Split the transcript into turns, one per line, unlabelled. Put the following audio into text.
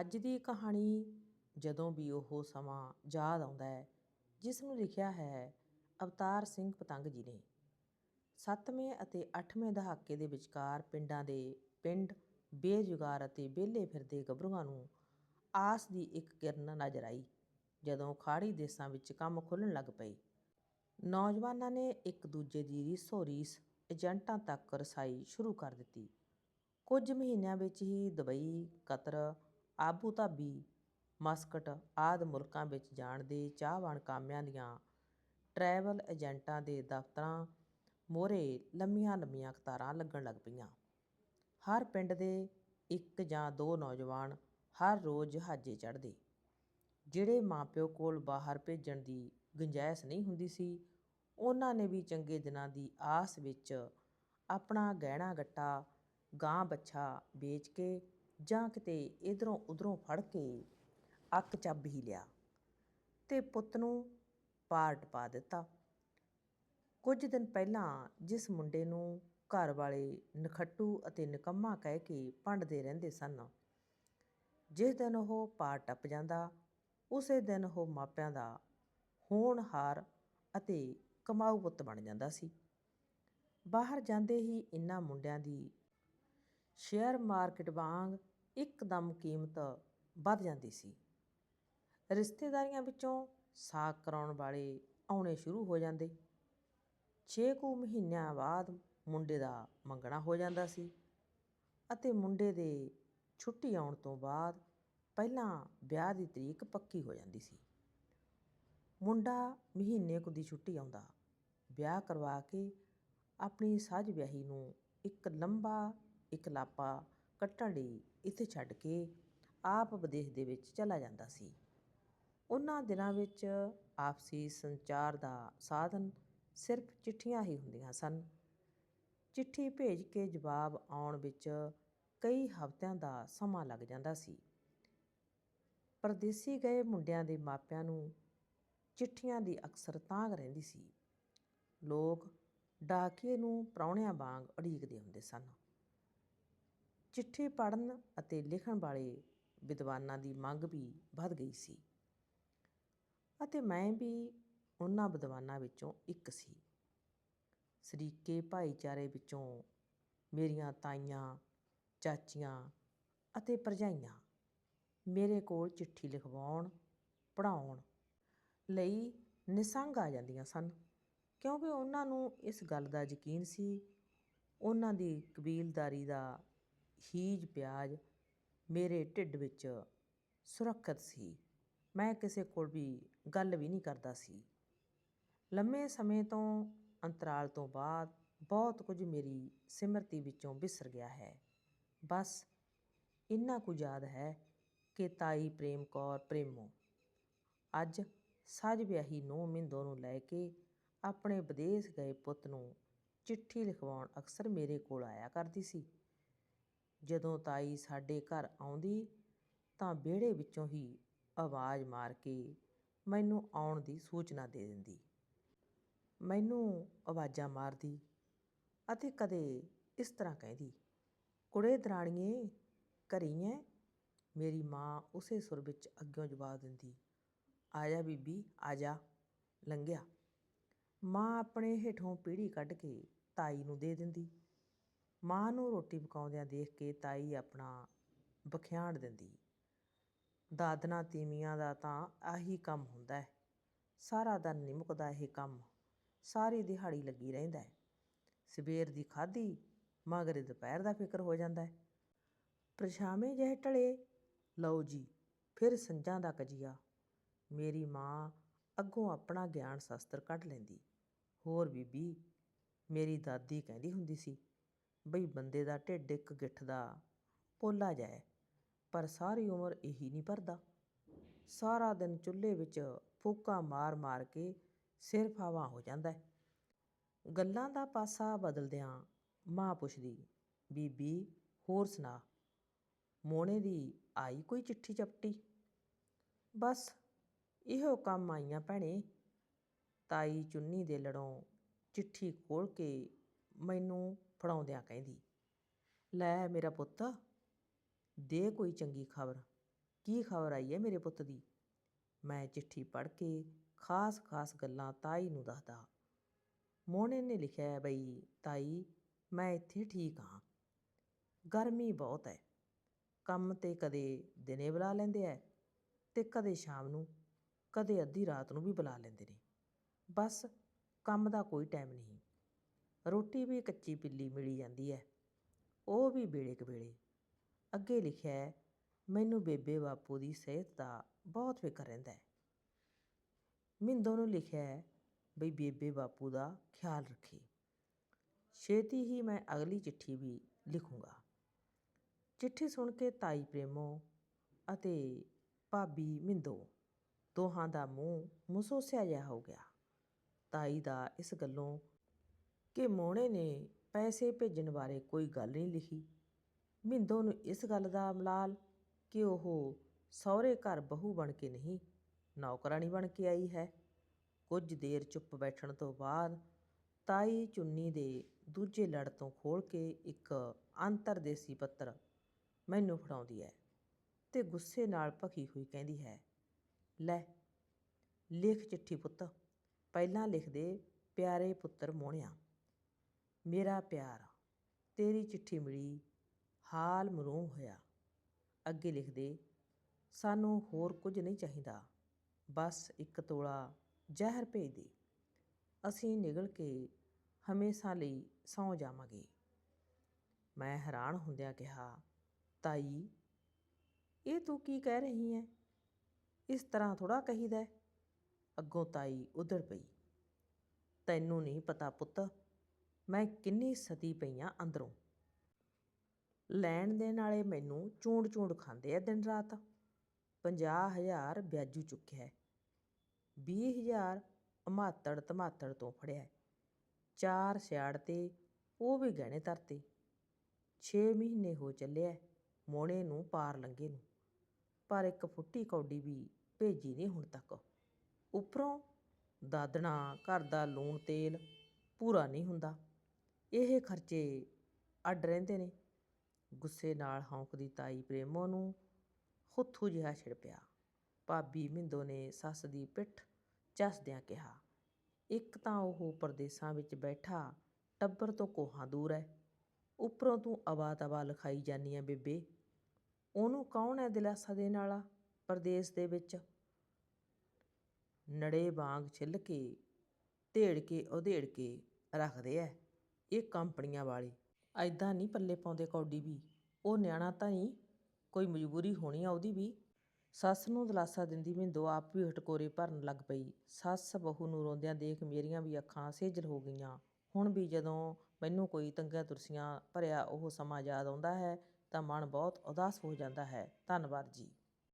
ਅੱਜ ਦੀ ਕਹਾਣੀ ਜਦੋਂ ਵੀ ਉਹ ਸਮਾਂ ਯਾਦ ਆਉਂਦਾ ਹੈ, ਜਿਸ ਨੂੰ ਲਿਖਿਆ ਹੈ ਅਵਤਾਰ ਸਿੰਘ ਪਤੰਗ ਜੀ ਨੇ। ਸੱਤਵੇਂ ਅਤੇ ਅੱਠਵੇਂ ਦਹਾਕੇ ਦੇ ਵਿਚਕਾਰ ਪਿੰਡਾਂ ਦੇ ਪਿੰਡ ਬੇਰੁਜ਼ਗਾਰ ਅਤੇ ਵਿਹਲੇ ਫਿਰਦੇ ਗੱਭਰੂਆਂ ਨੂੰ ਆਸ ਦੀ ਇੱਕ ਕਿਰਨ ਨਜ਼ਰ ਆਈ, ਜਦੋਂ ਖਾੜੀ ਦੇਸਾਂ ਵਿੱਚ ਕੰਮ ਖੁੱਲਣ ਲੱਗ ਪਏ। ਨੌਜਵਾਨਾਂ ਨੇ ਇੱਕ ਦੂਜੇ ਦੀ ਰੀਸੋ ਰੀਸ ਏਜੰਟਾਂ ਤੱਕ ਰਸਾਈ ਸ਼ੁਰੂ ਕਰ ਦਿੱਤੀ। ਕੁਝ ਮਹੀਨਿਆਂ ਵਿੱਚ ਹੀ Dubai, Qatar Abu Dhabi, Muscat ਆਦਿ ਮੁਲਕਾਂ ਵਿੱਚ ਜਾਣ ਦੇ ਚਾਹਵਾਨ ਕਾਮਿਆਂ ਦੀਆਂ ਟਰੈਵਲ ਏਜੰਟਾਂ ਦੇ ਦਫ਼ਤਰਾਂ ਮੋਹਰੇ ਲੰਮੀਆਂ ਲੰਮੀਆਂ ਕਤਾਰਾਂ ਲੱਗਣ ਲੱਗ ਪਈਆਂ। ਹਰ ਪਿੰਡ ਦੇ ਇੱਕ ਜਾਂ ਦੋ ਨੌਜਵਾਨ ਹਰ ਰੋਜ਼ ਜਹਾਜ਼ੇ ਚੜ੍ਹਦੇ। ਜਿਹੜੇ ਮਾਪਿਓ ਕੋਲ ਬਾਹਰ ਭੇਜਣ ਦੀ ਗੁੰਜਾਇਸ਼ ਨਹੀਂ ਹੁੰਦੀ ਸੀ, ਉਹਨਾਂ ਨੇ ਵੀ ਚੰਗੇ ਦਿਨਾਂ ਦੀ ਆਸ ਵਿੱਚ ਆਪਣਾ ਗਹਿਣਾ ਗੱਟਾ, ਗਾਂ ਬੱਛਾ ਵੇਚ ਕੇ ਜਾਂ ਕਿਤੇ ਇਧਰੋਂ ਉਧਰੋਂ ਫੜ ਕੇ ਅੱਕ ਚੱਬ ਹੀ ਲਿਆ ਤੇ ਪੁੱਤ ਨੂੰ ਪਾਰਟ ਪਾ ਦਿੱਤਾ। ਕੁਝ ਦਿਨ ਪਹਿਲਾਂ ਜਿਸ ਮੁੰਡੇ ਨੂੰ ਘਰ ਵਾਲੇ ਨਖੱਟੂ ਅਤੇ ਨਿਕੰਮਾ ਕਹਿ ਕੇ ਭੰਡਦੇ ਰਹਿੰਦੇ ਸਨ, ਜਿਸ ਦਿਨ ਉਹ ਪਾਰ ਟੱਪ ਜਾਂਦਾ, ਉਸੇ ਦਿਨ ਉਹ ਮਾਪਿਆਂ ਦਾ ਹੋਣਹਾਰ ਅਤੇ ਕਮਾਊ ਪੁੱਤ ਬਣ ਜਾਂਦਾ ਸੀ। ਬਾਹਰ ਜਾਂਦੇ ਹੀ ਇਨ੍ਹਾਂ ਮੁੰਡਿਆਂ ਦੀ ਸ਼ੇਅਰ ਮਾਰਕੀਟ ਵਾਂਗ ਇੱਕਦਮ ਕੀਮਤ ਵੱਧ ਜਾਂਦੀ ਸੀ। ਰਿਸ਼ਤੇਦਾਰੀਆਂ ਵਿੱਚੋਂ ਸਾਕ ਕਰਾਉਣ ਵਾਲੇ ਆਉਣੇ ਸ਼ੁਰੂ ਹੋ ਜਾਂਦੇ। ਛੇ ਕੁ ਮਹੀਨਿਆਂ ਬਾਅਦ ਮੁੰਡੇ ਦਾ ਮੰਗਣਾ ਹੋ ਜਾਂਦਾ ਸੀ ਅਤੇ ਮੁੰਡੇ ਦੇ ਛੁੱਟੀ ਆਉਣ ਤੋਂ ਬਾਅਦ ਪਹਿਲਾਂ ਵਿਆਹ ਦੀ ਤਰੀਕ ਪੱਕੀ ਹੋ ਜਾਂਦੀ ਸੀ। ਮੁੰਡਾ ਮਹੀਨੇ ਕੁ ਦੀ ਛੁੱਟੀ ਆਉਂਦਾ। ਵਿਆਹ ਕਰਵਾ ਕੇ ਆਪਣੀ ਸੱਜ ਵਿਆਹੀ ਨੂੰ ਇੱਕ ਲੰਬਾ ਇਕਲਾਪਾ ਕੱਟਣ ਲਈ ਇੱਥੇ ਛੱਡ ਕੇ ਆਪ ਵਿਦੇਸ਼ ਦੇ ਵਿੱਚ ਚਲਾ ਜਾਂਦਾ ਸੀ। ਉਹਨਾਂ ਦਿਨਾਂ ਵਿੱਚ ਆਪਸੀ ਸੰਚਾਰ ਦਾ ਸਾਧਨ ਸਿਰਫ ਚਿੱਠੀਆਂ ਹੀ ਹੁੰਦੀਆਂ ਸਨ। ਚਿੱਠੀ ਭੇਜ ਕੇ ਜਵਾਬ ਆਉਣ ਵਿੱਚ ਕਈ ਹਫ਼ਤਿਆਂ ਦਾ ਸਮਾਂ ਲੱਗ ਜਾਂਦਾ ਸੀ। ਪਰਦੇਸੀ ਗਏ ਮੁੰਡਿਆਂ ਦੇ ਮਾਪਿਆਂ ਨੂੰ ਚਿੱਠੀਆਂ ਦੀ ਅਕਸਰ ਤਾਂਘ ਰਹਿੰਦੀ ਸੀ। ਲੋਕ ਡਾਕੀਏ ਨੂੰ ਪ੍ਰਾਹੁਣਿਆਂ ਵਾਂਗ ਉਡੀਕਦੇ ਹੁੰਦੇ ਸਨ। ਚਿੱਠੀ ਪੜ੍ਹਨ ਅਤੇ ਲਿਖਣ ਵਾਲੇ ਵਿਦਵਾਨਾਂ ਦੀ ਮੰਗ ਵੀ ਵੱਧ ਗਈ ਸੀ। ਅਤੇ ਮੈਂ ਵੀ ਉਹਨਾਂ ਵਿਦਵਾਨਾਂ ਵਿੱਚੋਂ ਇੱਕ ਸੀ। ਸਰੀਕੇ ਭਾਈਚਾਰੇ ਵਿੱਚੋਂ ਮੇਰੀਆਂ ਤਾਈਆਂ, ਚਾਚੀਆਂ ਅਤੇ ਭਰਜਾਈਆਂ ਮੇਰੇ ਕੋਲ ਚਿੱਠੀ ਲਿਖਵਾਉਣ, ਪੜ੍ਹਾਉਣ ਲਈ ਨਿਸੰਗ ਆ ਜਾਂਦੀਆਂ ਸਨ, ਕਿਉਂਕਿ ਉਹਨਾਂ ਨੂੰ ਇਸ ਗੱਲ ਦਾ ਯਕੀਨ ਸੀ, ਉਹਨਾਂ ਦੀ ਕਬੀਲਦਾਰੀ ਦਾ ਹੀਜ ਪਿਆਜ ਮੇਰੇ ਢਿੱਡ ਵਿੱਚ ਸੁਰੱਖਿਅਤ ਸੀ। ਮੈਂ ਕਿਸੇ ਕੋਲ ਵੀ ਗੱਲ ਵੀ ਨਹੀਂ ਕਰਦਾ ਸੀ। ਲੰਮੇ ਸਮੇਂ ਤੋਂ ਅੰਤਰਾਲ ਤੋਂ ਬਾਅਦ ਬਹੁਤ ਕੁਝ ਮੇਰੀ ਸਿਮਰਤੀ ਵਿੱਚੋਂ ਵਿਸਰ ਗਿਆ ਹੈ। ਬਸ ਇੰਨਾ ਕੁ ਯਾਦ ਹੈ ਕਿ ਤਾਈ ਪ੍ਰੇਮ ਕੌਰ ਪ੍ਰੇਮੋ, ਅੱਜ ਸੱਜ ਵਿਆਹੀ ਨੂੰ ਮਿੰਦੋ ਨੂੰ ਲੈ ਕੇ ਆਪਣੇ ਵਿਦੇਸ਼ ਗਏ ਪੁੱਤ ਨੂੰ ਚਿੱਠੀ ਲਿਖਵਾਉਣ ਅਕਸਰ ਮੇਰੇ ਕੋਲ ਆਇਆ ਕਰਦੀ ਸੀ। ਜਦੋਂ ਤਾਈ ਸਾਡੇ ਘਰ ਆਉਂਦੀ ਤਾਂ ਵਿਹੜੇ ਵਿੱਚੋਂ ਹੀ ਆਵਾਜ਼ ਮਾਰ ਕੇ ਮੈਨੂੰ ਆਉਣ ਦੀ ਸੂਚਨਾ ਦੇ ਦਿੰਦੀ। ਮੈਨੂੰ ਆਵਾਜ਼ਾਂ ਮਾਰਦੀ ਅਤੇ ਕਦੇ ਇਸ ਤਰ੍ਹਾਂ ਕਹਿੰਦੀ, ਕੁੜੇ ਦਰਾਣੀਏ, ਘਰੀ ਐ? ਮੇਰੀ ਮਾਂ ਉਸੇ ਸੁਰ ਵਿੱਚ ਅੱਗਿਓਂ ਜਵਾਬ ਦਿੰਦੀ, ਆ ਜਾ ਬੀਬੀ, ਆ ਜਾ, ਲੰਘਿਆ। ਮਾਂ ਆਪਣੇ ਹੇਠੋਂ ਪੀੜੀ ਕੱਢ ਕੇ ਤਾਈ ਨੂੰ ਦੇ ਦਿੰਦੀ। ਮਾਂ ਨੂੰ ਰੋਟੀ ਪਕਾਉਂਦਿਆਂ ਦੇਖ ਕੇ ਤਾਈ ਆਪਣਾ ਬਖਿਆਣ ਦਿੰਦੀ। ਦਾਦਨਾ ਤੀਵੀਆਂ ਦਾ ਤਾਂ ਆਹੀ ਕੰਮ ਹੁੰਦਾ ਹੈ। ਸਾਰਾ ਦਿਨ ਨਹੀਂ ਮੁੱਕਦਾ ਇਹ ਕੰਮ। ਸਾਰੀ ਦਿਹਾੜੀ ਲੱਗੀ ਰਹਿੰਦਾ ਹੈ। ਸਵੇਰ ਦੀ ਖਾਧੀ, ਮਗਰੇ ਦੁਪਹਿਰ ਦਾ ਫਿਕਰ ਹੋ ਜਾਂਦਾ ਹੈ। ਪਰਛਾਵੇਂ ਜਿਹੇ ਟਲੇ, ਲਓ ਜੀ, ਫਿਰ ਸੰਜਾਂ ਦਾ ਕਜੀਆ। ਮੇਰੀ ਮਾਂ ਅੱਗੋਂ ਆਪਣਾ ਗਿਆਨ ਸ਼ਾਸਤਰ ਕੱਢ ਲੈਂਦੀ। ਹੋਰ ਬੀਬੀ, ਮੇਰੀ ਦਾਦੀ ਕਹਿੰਦੀ ਹੁੰਦੀ ਸੀ ਬਈ ਬੰਦੇ ਦਾ ਢਿੱਡ ਇੱਕ ਗਿੱਠ ਦਾ ਪੋਲਾ ਜਾਏ, ਪਰ ਸਾਰੀ ਉਮਰ ਇਹੀ ਨਹੀਂ ਭਰਦਾ। ਸਾਰਾ ਦਿਨ ਚੁੱਲ੍ਹੇ ਵਿੱਚ ਫੂਕਾਂ ਮਾਰ-ਮਾਰ ਕੇ ਸਿਰ ਫਾਵਾ ਹੋ ਜਾਂਦਾ ਗੱਲਾਂ ਦਾ ਪਾਸਾ ਬਦਲਦਿਆਂ ਮਾਂ ਪੁੱਛਦੀ, ਬੀਬੀ, ਹੋਰ ਸੁਣਾ ਮੋਨੇ ਦੀ ਆਈ ਕੋਈ ਚਿੱਠੀ ਚਪਟੀ? ਬਸ, ਇਹੋ ਕੰਮ ਆਈਆਂ ਭੈਣੇ। ਤਾਈ ਚੁੰਨੀ ਦੇ ਲੜੋਂ ਚਿੱਠੀ ਖੋਲ ਕੇ ਮੈਨੂੰ ਫੜਾਉਂਦਿਆਂ ਕਹਿੰਦੀ, ਲੈ ਮੇਰਾ ਪੁੱਤ, ਦੇ ਕੋਈ ਚੰਗੀ ਖਬਰ। ਕੀ ਖਬਰ ਆਈ ਹੈ ਮੇਰੇ ਪੁੱਤ ਦੀ? ਮੈਂ ਚਿੱਠੀ ਪੜ੍ਹ ਕੇ ਖਾਸ-ਖਾਸ ਗੱਲਾਂ ਤਾਈ ਨੂੰ ਦੱਸਦਾ। ਮੋਹਣੇ ਨੇ ਲਿਖਿਆ ਹੈ, ਬਈ ਤਾਈ, ਮੈਂ ਇੱਥੇ ਠੀਕ ਹਾਂ। ਗਰਮੀ ਬਹੁਤ ਹੈ। ਕੰਮ ਤੇ ਕਦੇ ਦਿਨੇ ਬੁਲਾ ਲੈਂਦੇ ਐ ਤੇ ਕਦੇ ਸ਼ਾਮ ਨੂੰ, ਕਦੇ ਅੱਧੀ ਰਾਤ ਨੂੰ ਵੀ ਬੁਲਾ ਲੈਂਦੇ ਨੇ। ਬਸ ਕੰਮ ਦਾ ਕੋਈ ਟਾਈਮ ਨਹੀਂ। ਰੋਟੀ ਵੀ ਕੱਚੀ ਪਿੱਲੀ ਮਿਲੀ ਜਾਂਦੀ ਹੈ ਉਹ ਵੀ ਵੇਲੇ ਕੁ ਵੇਲੇ। ਅੱਗੇ ਲਿਖਿਆ ਹੈ ਮੈਨੂੰ ਬੇਬੇ ਬਾਪੂ ਦੀ ਸਿਹਤ ਦਾ ਬਹੁਤ ਫਿਕਰ ਰਹਿੰਦਾ ਹੈ ਮਿੰਦੋ ਨੂੰ ਲਿਖਿਆ ਹੈ ਬਈ ਬੇਬੇ ਬਾਪੂ ਦਾ ਖਿਆਲ ਰੱਖੇ। ਛੇਤੀ ਹੀ ਮੈਂ ਅਗਲੀ ਚਿੱਠੀ ਵੀ ਲਿਖੂੰਗਾ। ਚਿੱਠੀ ਸੁਣ ਕੇ ਤਾਈ ਪ੍ਰੇਮੋ ਅਤੇ ਭਾਬੀ ਮਿੰਦੋ ਦੋਹਾਂ ਦਾ ਮੂੰਹ ਮੁਸੋਸਿਆ ਜਿਹਾ ਹੋ ਗਿਆ। ਤਾਈ ਦਾ ਇਸ ਗੱਲੋਂ ਕਿ ਮੋਹਣੇ ਨੇ ਪੈਸੇ ਭੇਜਣ ਬਾਰੇ ਕੋਈ ਗੱਲ ਨਹੀਂ ਲਿਖੀ। ਮਿੰਦੋ ਨੂੰ ਇਸ ਗੱਲ ਦਾ ਮਲਾਲ ਕਿ ਉਹ ਸਹੁਰੇ ਘਰ ਬਹੂ ਬਣ ਕੇ ਨਹੀਂ, ਨੌਕਰਾਣੀ ਬਣ ਕੇ ਆਈ ਹੈ। ਕੁਝ ਦੇਰ ਚੁੱਪ ਬੈਠਣ ਤੋਂ ਬਾਅਦ ਤਾਈ ਚੁੰਨੀ ਦੇ ਦੂਜੇ ਲੜ ਤੋਂ ਖੋਲ ਕੇ ਇੱਕ ਅੰਤਰਦੇਸੀ ਪੱਤਰ ਮੈਨੂੰ ਫੜਾਉਂਦੀ ਹੈ ਤੇ ਗੁੱਸੇ ਨਾਲ ਭਖੀ ਹੋਈ ਕਹਿੰਦੀ ਹੈ, ਲੈ, ਲਿਖ ਚਿੱਠੀ ਪੁੱਤ, ਪਹਿਲਾਂ ਲਿਖ ਦੇ ਪਿਆਰੇ ਪੁੱਤਰ ਮੋਹਣਿਆ। ਮੇਰਾ ਪਿਆਰ, ਤੇਰੀ ਚਿੱਠੀ ਮਿਲੀ, ਹਾਲ ਮਰੂਮ ਹੋਇਆ। ਅੱਗੇ ਲਿਖਦੇ, ਸਾਨੂੰ ਹੋਰ ਕੁਝ ਨਹੀਂ ਚਾਹੀਦਾ, ਬਸ ਇੱਕ ਤੋਲਾ ਜ਼ਹਿਰ ਭੇਜ ਦੇ। ਅਸੀਂ ਨਿਗਲ ਕੇ ਹਮੇਸ਼ਾ ਲਈ ਸੌਂ ਜਾਵਾਂਗੇ। ਮੈਂ ਹੈਰਾਨ ਹੁੰਦਿਆਂ ਕਿਹਾ, ਤਾਈ, ਇਹ ਤੂੰ ਕੀ ਕਹਿ ਰਹੀ ਹੈ ਇਸ ਤਰ੍ਹਾਂ ਥੋੜਾ ਕਹੀਦਾ ਅੱਗੋਂ ਤਾਈ ਉਧੜ ਪਈ, ਤੈਨੂੰ ਨਹੀਂ ਪਤਾ ਪੁੱਤ ਮੈਂ ਕਿੰਨੀ ਸਤੀ ਪਈਆਂ ਅੰਦਰੋਂ। ਲੈਣ ਦੇਣ ਵਾਲੇ ਮੈਨੂੰ ਚੂੰਡ ਚੂੰਡ ਖਾਂਦੇ ਆ ਦਿਨ ਰਾਤ। ਪੰਜਾਹ ਹਜ਼ਾਰ ਵਿਆਜੂ ਚੁੱਕਿਆ ਹੈ। ਵੀਹ ਹਜ਼ਾਰ ਅਮਾਤੜ ਧਮਾਤੜ ਤੋਂ ਫੜਿਆ ਚਾਰ ਸਿਆੜ ਤੇ ਉਹ ਵੀ ਗਹਿਣੇ ਧਰਤੇ। 6 ਮਹੀਨੇ ਹੋ ਚੱਲਿਆ ਮੋਣੇ ਨੂੰ ਪਾਰ ਲੰਘੇ ਨੂੰ। ਪਰ ਇੱਕ ਫੁੱਟੀ ਕੌਡੀ ਵੀ ਭੇਜੀ ਨਹੀਂ ਹੁਣ ਤੱਕ। ਉੱਪਰੋਂ ਦਾਦਣਾ, ਘਰ ਦਾ ਲੂਣ ਤੇਲ ਪੂਰਾ ਨਹੀਂ ਹੁੰਦਾ। ਇਹ ਖਰਚੇ ਅੱਡ ਰਹਿੰਦੇ ਨੇ। ਗੁੱਸੇ ਨਾਲ ਹੌਂਕਦੀ ਤਾਈ ਪ੍ਰੇਮੋ ਨੂੰ ਹੁੱਥੂ ਜਿਹਾ ਛਿੜ ਪਿਆ। ਭਾਬੀ ਮਿੰਦੋ ਨੇ ਸੱਸ ਦੀ ਪਿੱਠ ਚੱਸਦਿਆਂ ਕਿਹਾ, ਇੱਕ ਤਾਂ ਉਹ ਪਰਦੇਸਾਂ ਵਿੱਚ ਬੈਠਾ ਟੱਬਰ ਤੋਂ ਕੋਹਾਂ ਦੂਰ ਹੈ ਉੱਪਰੋਂ ਤੂੰ ਅਵਾ ਤਵਾ ਲਿਖਾਈ ਜਾਨੀ ਆ ਬੇਬੇ। ਉਹਨੂੰ ਕੌਣ ਹੈ ਦਿਲਾਸਾ ਦੇਣ ਵਾਲਾ ਪਰਦੇਸ ਦੇ ਵਿੱਚ? ਨੜੇ ਵਾਂਗ ਛਿੱਲ ਕੇ, ਧੇੜ ਕੇ, ਉਧੇੜ ਕੇ ਰੱਖਦੇ ਐ। ਇਹ ਕੰਪਨੀਆਂ ਵਾਲੇ। ਐਦਾਂ ਨਹੀਂ ਪੱਲੇ ਪਾਉਂਦੇ ਕੌਡੀ ਵੀ। ਉਹ ਨਿਆਣਾ ਤਾਂ ਨਹੀਂ ਕੋਈ ਮਜਬੂਰੀ ਹੋਣੀ ਆ ਉਹਦੀ ਵੀ। ਸੱਸ ਨੂੰ ਦਲਾਸਾ ਦਿੰਦੀ ਮਿੰਦੋ ਆਪ ਵੀ ਹਟਕੋਰੇ ਭਰਨ ਲੱਗ ਪਈ। ਸੱਸ ਬਹੂ ਨੂੰ ਰੋਂਦਿਆਂ ਦੇਖ ਮੇਰੀਆਂ ਵੀ ਅੱਖਾਂ ਸੇਜਲ ਹੋ ਗਈਆਂ। ਹੁਣ ਵੀ ਜਦੋਂ ਮੈਨੂੰ ਕੋਈ ਤੰਗੀਆਂ ਤੁਰਸੀਆਂ ਭਰਿਆ ਉਹ ਸਮਾਂ ਯਾਦ ਆਉਂਦਾ ਹੈ, ਤਾਂ ਮਨ ਬਹੁਤ ਉਦਾਸ ਹੋ ਜਾਂਦਾ ਹੈ। ਧੰਨਵਾਦ ਜੀ।